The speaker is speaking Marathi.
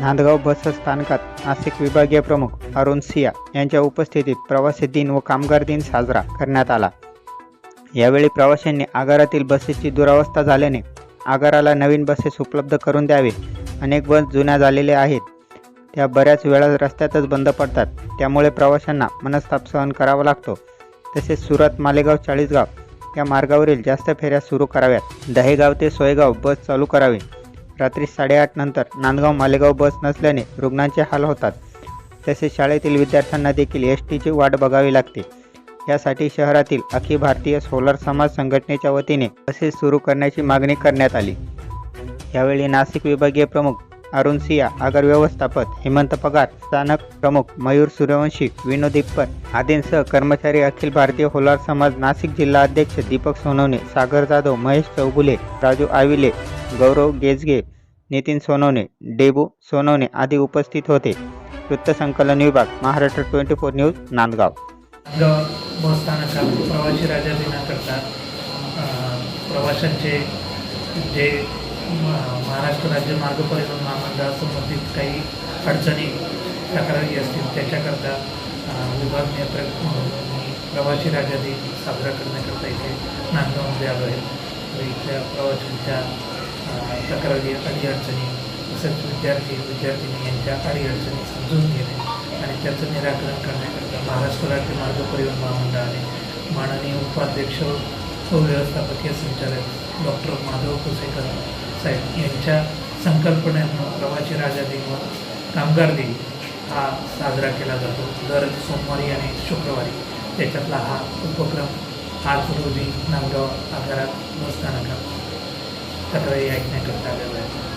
नांदगाव बस स्थानकात नाशिक विभागीय प्रमुख अरुण सिया यांच्या उपस्थितीत प्रवासी दिन व कामगार दिन साजरा करण्यात आला. यावेळी प्रवाशांनी आगारातील बसेसची दुरावस्था झाल्याने आगाराला नवीन बसेस उपलब्ध करून द्यावे. अनेक बस जुन्या झालेल्या आहेत. त्या बऱ्याच वेळा रस्त्यातच बंद पडतात. त्यामुळे प्रवाशांना मनस्ताप सहन करावा लागतो. तसेच सुरत मालेगाव चाळीसगाव या मार्गावरील जास्त फेऱ्या सुरू कराव्यात. दहेगाव ते सोयगाव बस चालू करावी. रात्री साडेआठ नंतर नांदगाव मालेगाव बस नसल्याने रुग्णांचे हाल होतात. तसेच शाळेतील विद्यार्थ्यांना देखील एस टीची वाट बघावी लागते. यासाठी शहरातील अखिल भारतीय सोलर समाज संघटनेच्या वतीने बसेस सुरू करण्याची मागणी करण्यात आली. यावेळी नाशिक विभागीय प्रमुख अरुण सिया आगर व्यवस्थापक हेमंत पगार स्थानक प्रमुख मयूर सूर्यवंशी विनोद इप्पर आदींसह कर्मचारी अखिल भारतीय होलार समाज नाशिक जिल्हा अध्यक्ष दीपक सोनवणे सागर जाधव महेश चौगुले राजू आविले गौरव गेजगे नितीन सोनवणे डेबू सोनवणे आदी उपस्थित होते. वृत्तसंकलन विभाग Maharashtra twenty four news Nandgaon. गाव प्रवासी राजा दिनाकरता प्रवाशांचे जे महाराष्ट्र राज्य मार्ग परिवहन महामंडळासंबंधित काही अडचणी तक्रारी असतील त्याच्याकरता विभाग नियंत्रक म्हणून मी प्रवासी राजा दिन साजरा करण्याकरता इथे नांदगावमध्ये आलो आहे. इथल्या प्रवाशांच्या तक्रारी अडीअडचणी तसेच विद्यार्थी विद्यार्थिनी यांच्या अडीअडचणी समजून घेणे आणि त्याचं निराकरण करण्याकरता महाराष्ट्र राज्य मार्ग परिवहन महामंडळाने माननीय उपाध्यक्ष व व्यवस्थापकीय संचालक डॉक्टर माधव कुसेकर साहेब यांच्या संकल्पनेनं प्रवासी राजा दिन व कामगार दिन हा साजरा केला जातो. दर सोमवारी आणि शुक्रवारी त्याच्यातला हा उपक्रम आज रोजी नांदगाव आगारात बसस्थानकात तक्रारी ऐकण्याकरता आलेला आहे